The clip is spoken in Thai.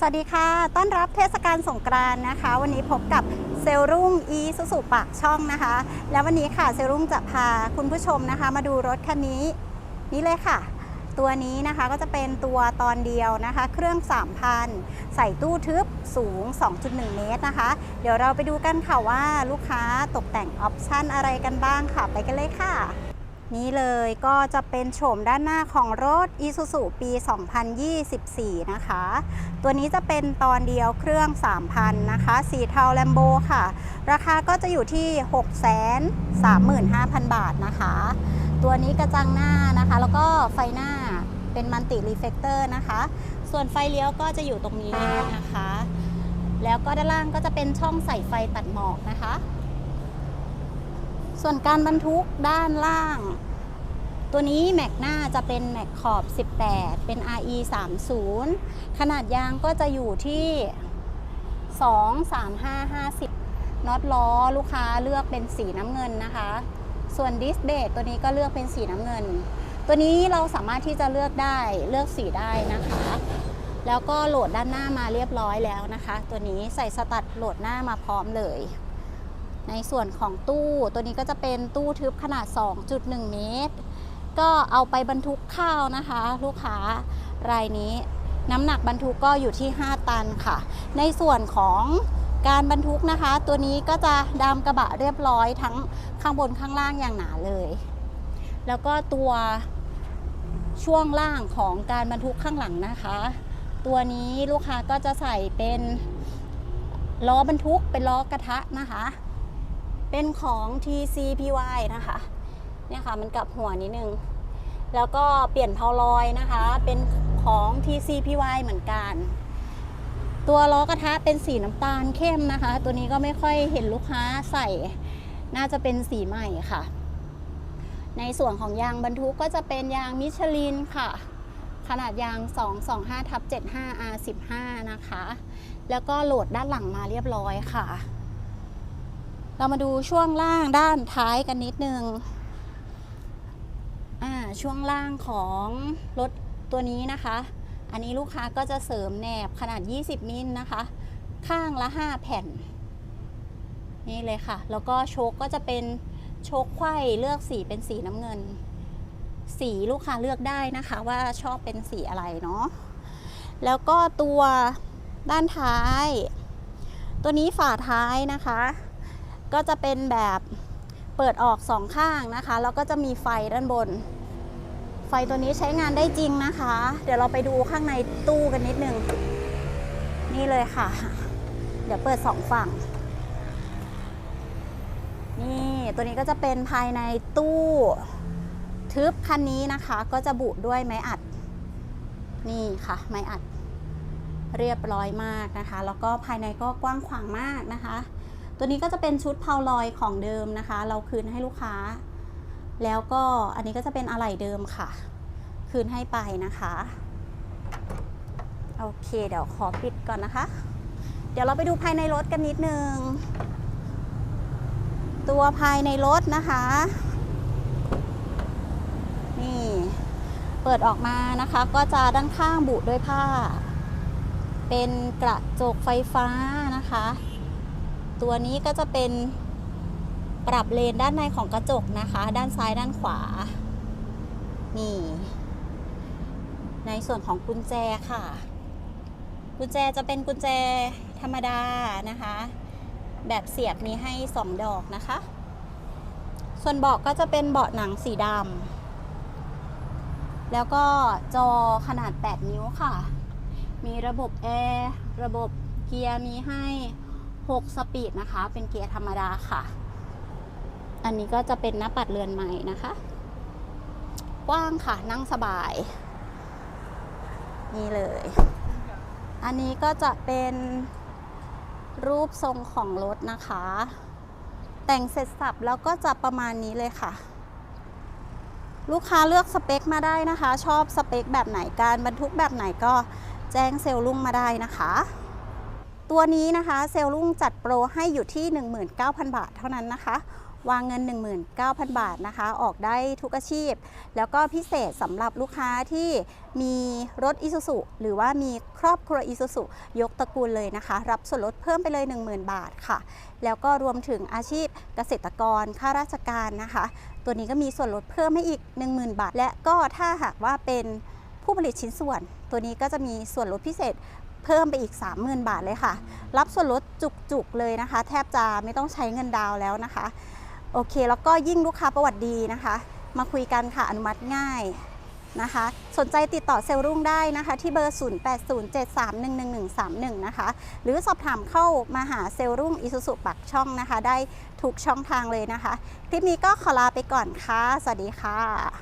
สวัสดีค่ะ ต้อนรับเทศกาลสงกรานต์นะคะ วันนี้พบกับเซลรุ่งอีสุสุปากช่องนะคะ แล้ววันนี้ค่ะเซลรุ่งจะพาคุณผู้ชมนะคะ มาดูรถคันนี้นี่เลยค่ะ ตัวนี้นะคะก็จะเป็นตัวตอนเดียวนะคะ เครื่อง 3,000 ใส่ตู้ทึบสูง 2.1 เมตรนะคะ เดี๋ยวเราไปดูกันค่ะว่าลูกค้าตกแต่งออปชั่นอะไรกันบ้างค่ะ ไปกันเลยค่ะ นี่เลยก็จะเป็นโฉมด้านหน้าของรถ Isuzu ปี 2024 นะคะ ตัวนี้จะเป็นตอนเดียวเครื่อง 3,000 นะคะ สีเทาแลมโบค่ะ ราคาก็จะอยู่ที่ 635,000 บาทนะคะ ตัวนี้กระจังหน้านะคะ แล้วก็ไฟหน้าเป็นมัลติรีเฟกเตอร์นะคะ ส่วนไฟเลี้ยวก็จะอยู่ตรงนี้นะคะ แล้วก็ด้านล่างก็จะเป็นช่องใส่ไฟตัดหมอกนะคะ ส่วนการบรรทุกด้านล่าง ตัวนี้แม็กหน้าจะเป็นแม็กขอบ 18 เป็น RE 30ขนาดยางก็จะอยู่ที่ 2 3 5 50น็อตล้อลูกค้าเลือกเป็นสีน้ำเงินนะคะ ส่วนดิสเบรกตัวนี้ก็เลือกเป็นสีน้ำเงิน ตัวนี้เราสามารถที่จะเลือกได้เลือกสีได้นะคะ แล้วก็โหลดด้านหน้ามาเรียบร้อยแล้วนะคะ ตัวนี้ใส่สตัดโหลดหน้ามาพร้อมเลย ในส่วนของตู้ตัวนี้ก็จะเป็นตู้ทึบขนาด 2.1 เมตร ก็เอาไปบรรทุกข้าวนะคะ ลูกค้ารายนี้น้ำหนักบรรทุกก็อยู่ที่ 5 ตันค่ะ ในส่วนของการบรรทุกนะคะ ตัวนี้ก็จะดามกระบะเรียบร้อยทั้งข้างบนข้างล่างอย่างหนาเลย แล้วก็ตัวช่วงล่างของการบรรทุกข้างหลังนะคะ ตัวนี้ลูกค้าก็จะใส่เป็นล้อบรรทุกเป็นล้อกระทะนะคะ เป็นของ TCPY นะคะ เนี่ยค่ะมันกลับหัวนิดนึง แล้วก็เปลี่ยนเพาลอยนะคะ เป็นของ TCPY เหมือนกัน ตัวล้อกระทะเป็นสีน้ำตาลเข้มนะคะ ตัวนี้ก็ไม่ค่อยเห็นลูกค้าใส่ น่าจะเป็นสีใหม่ค่ะ ในส่วนของยางบรรทุกก็จะเป็นยางมิชลินค่ะขนาดยาง 225ทับ75 R15 นะคะ แล้วก็โหลดด้านหลังมาเรียบร้อยค่ะ เรามาดูช่วงล่างด้านท้ายกันนิดนึงอ่าช่วงล่างของรถตัวนี้นะคะ อันนี้ลูกค้าก็จะเสริมแหนบขนาด 20 มิลนะคะ ข้างละ 5 แผ่น นี่เลยค่ะ แล้วก็โชคก็จะเป็นโชคไขว้เลือกสีเป็นสีน้ำเงิน สีลูกค้าเลือกได้นะคะว่าชอบเป็นสีอะไรเนาะแล้วก็ตัวด้านท้าย ตัวนี้ฝาท้ายนะคะ ก็จะเป็นแบบเปิดออกสองข้างนะคะ แล้วก็จะมีไฟด้านบน ไฟตัวนี้ใช้งานได้จริงนะคะ เดี๋ยวเราไปดูข้างในตู้กันนิดนึง นี่เลยค่ะ เดี๋ยวเปิดสองฝั่ง นี่ตัวนี้ก็จะเป็นภายในตู้ทึบคันนี้นะคะ ก็จะบุด้วยไม้อัด นี่ค่ะ ไม้อัดเรียบร้อยมากนะคะ แล้วก็ภายในก็กว้างขวางมากนะคะ ตัวนี้ก็จะเป็นชุดเพาลอยของเดิมนะคะ เราคืนให้ลูกค้า แล้วก็อันนี้ก็จะเป็นอะไหล่เดิมค่ะ คืนให้ไปนะคะโอเค เดี๋ยวขอปิดก่อนนะคะ เดี๋ยวเราไปดูภายในรถกันนิดนึง ตัวภายในรถนะคะ นี่ เปิดออกมานะคะ ก็จะด้านข้างบุด้วยผ้า เป็นกระจกไฟฟ้านะคะ ตัวนี้ก็จะเป็นปรับเลนด้านในของกระจกนะคะ ด้านซ้ายด้านขวา นี่ ในส่วนของกุญแจค่ะ กุญแจจะเป็นกุญแจธรรมดานะคะ แบบเสียบมีให้ 2 ดอกนะคะ ส่วนเบาะก็จะเป็นเบาะหนังสีดำแล้วก็จอขนาด 8 นิ้วค่ะ มีระบบแอร์ ระบบเกียร์มีให้ 6 สปีดนะคะ เป็นเกียร์ธรรมดาค่ะ อันนี้ก็จะเป็นหน้าปัดเรือนใหม่นะคะ กว้างค่ะนั่งสบาย นี่เลย อันนี้ก็จะเป็นรูปทรงของรถนะคะ แต่งเสร็จสับแล้วก็จะประมาณนี้เลยค่ะ ลูกค้าเลือกสเปคมาได้นะคะ ชอบสเปคแบบไหนการบรรทุกแบบไหนก็แจ้งเซลล์ลุงมาได้นะคะ ตัวนี้นะคะเซลล์ลุงจัดโปรให้อยู่ที่ 19,000 บาทเท่านั้นนะคะ วางเงิน 19,000 บาทนะคะ ออกได้ทุกอาชีพ แล้วก็พิเศษสำหรับลูกค้าที่มีรถอิซูซุหรือว่ามีครอบครัวอิซูซุยกตระกูลเลยนะคะ รับส่วนลดเพิ่มไปเลย 10,000 บาทค่ะ แล้วก็รวมถึงอาชีพเกษตรกรข้าราชการนะคะ ตัวนี้ก็มีส่วนลดเพิ่มให้อีก 10,000 บาท และก็ถ้าหากว่าเป็นผู้ผลิตชิ้นส่วน ตัวนี้ก็จะมีส่วนลดพิเศษ เพิ่มไปอีก 30,000 บาทเลยค่ะ รับส่วนลดจุกๆเลยนะคะ แทบจะไม่ต้องใช้เงินดาวแล้วนะคะ โอเค แล้วก็ยิ่งลูกค้าประวัติดีนะคะ มาคุยกันค่ะอนุมัติง่ายนะคะ สนใจติดต่อเซลล์รุ่งได้นะคะ ที่เบอร์ 0807311131 นะคะ หรือสอบถามเข้ามาหาเซลล์รุ่งอิสุสุปักช่องนะคะ ได้ทุกช่องทางเลยนะคะ คลิปนี้ก็ขอลาไปก่อนค่ะ สวัสดีค่ะ